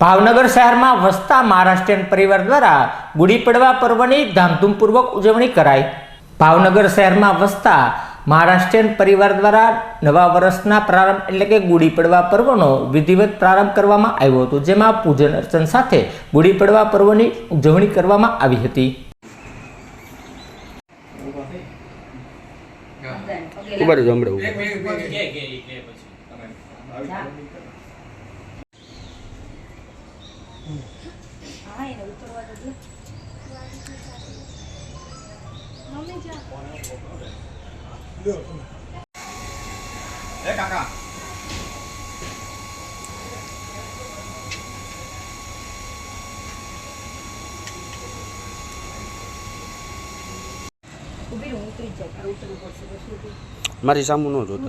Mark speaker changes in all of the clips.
Speaker 1: ભાવનગર શહેરમાં વસતા મહારાષ્ટ્રીયન પરિવાર દ્વારા ગુડી પડવા પર્વની ધામધૂમપૂર્વક ઉજવણી કરાઈ ભાવનગર શહેરમાં વસતા મહારાષ્ટ્રીયન પરિવાર દ્વારા નવા વર્ષના પ્રારંભ એટલે કે ગુડી પડવા પર્વનો વિધિવત પ્રારંભ કરવામાં આવ્યો હતો જેમાં પૂજન અર્ચન સાથે ગુડી પડવા પર્વની ઉજવણી કરવામાં આવી હતી
Speaker 2: ઊભા રહેજો
Speaker 3: હા એને ઉતરવા દો. જ. ઊભી.
Speaker 2: મારી સામુ ન જોતો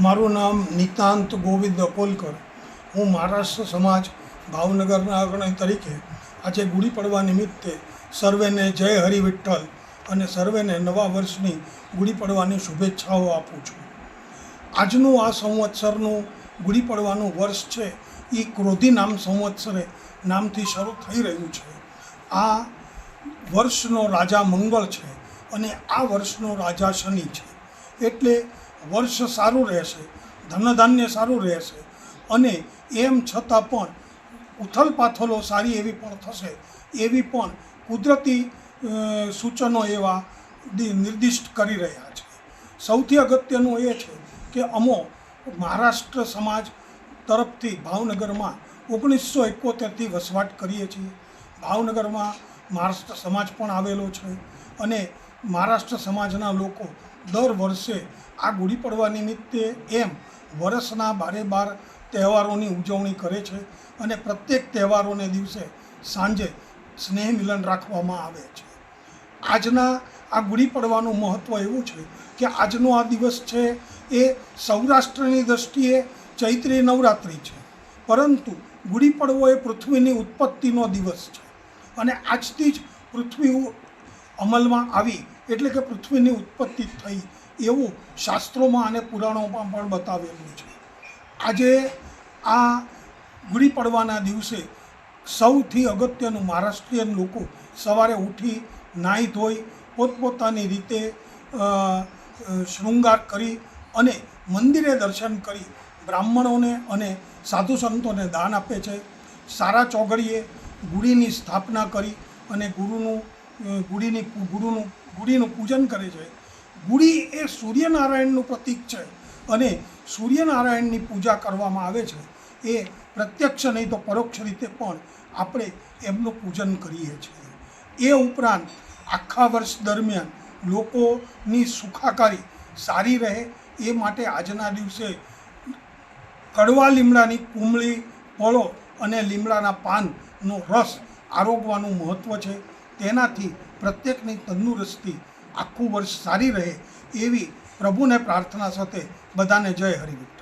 Speaker 4: મારું નામ નિતાંત ગોવિંદ અકોલકર. હું મહારાષ્ટ્ર સમાજ ભાવનગરના અગ્રણી તરીકે આજે ગુડી પડવા નિમિત્તે સર્વેને જય હરિ વિઠ્ઠલ અને સર્વેને નવા વર્ષની ગુડી પડવાની શુભેચ્છાઓ આપું છું. આજનું આ સંવત્સરનું ગુડી પડવાનું વર્ષ છે. એ ક્રોધી નામ સંવત્સરે નામથી શરૂ થઈ રહ્યું છે. આ વર્ષનો રાજા મંગળ છે અને આ વર્ષનો રાજા શનિ છે. એટલે વર્ષ સારું રહેશે, ધનધાન્ય સારું રહેશે અને એમ છતાં પણ ઉથલ પાથલો સારી એવી પણ થશે એવી પણ કુદરતી સૂચનો એવા નિર્દિષ્ટ કરી રહ્યા છે. સૌથી અગત્યનું એ છે કે અમો મહારાષ્ટ્ર સમાજ તરફથી ભાવનગરમાં ઓગણીસો એકોતેરથી વસવાટ કરીએ છીએ. ભાવનગરમાં મહારાષ્ટ્ર સમાજ પણ આવેલો છે અને મહારાષ્ટ્ર સમાજના લોકો દર વર્ષે આ ગુડી પડવા નિમિત્તે એમ વર્ષના બારે બાર તહેવારોની ઉજવણી કરે છે અને પ્રત્યેક તહેવારોને દિવસે સાંજે સ્નેહ મિલન રાખવામાં આવે છે. આજના આ ગુડી પડવાનું મહત્ત્વ એવું છે કે આજનો આ દિવસ છે એ સૌરાષ્ટ્રની દ્રષ્ટિએ ચૈત્રી નવરાત્રિ છે. પરંતુ ગુડી પડવો એ પૃથ્વીની ઉત્પત્તિનો દિવસ છે. અને આજથી જ પૃથ્વી અમલમાં આવી એટલે કે પૃથ્વીની ઉત્પત્તિ થઈ એવું શાસ્ત્રોમાં અને પુરાણોમાં પણ બતાવેલું છે. આજે આ ગુડી પડવાના દિવસે સૌથી અગત્યનું મહારાષ્ટ્રીયન લોકો સવારે ઉઠી નાહી ધોઈ પોતપોતાની રીતે શૃંગાર કરી અને મંદિરે દર્શન કરી બ્રાહ્મણોને અને સાધુ સંતોને દાન આપે છે. સારા ચોઘડીએ ગુડીની સ્થાપના કરી અને ગુરુનું ગુડીની ગુરુનું, ગુડીનું પૂજન કરે છે. ગુડી એ સૂર્યનારાયણનું પ્રતીક છે અને સૂર્યનારાયણની પૂજા કરવામાં આવે છે. એ પ્રત્યક્ષ નહીં તો પરોક્ષ રીતે પણ આપણે એમનું પૂજન કરીએ છીએ. એ ઉપરાંત આખા વર્ષ દરમિયાન લોકોની સુખાકારી સારી રહે, એ માટે આજના દિવસે કડવા લીમડાની કુંબળી, ફળો અને લીમડાના પાનનો રસ આરોગવાનું મહત્ત્વ છે. તેનાથી પ્રત્યેકની તંદુરસ્તી આખું વર્ષ સારી રહે એવી પ્રભુને પ્રાર્થના સાથે બધાને જય હરિવિઠ્ઠલ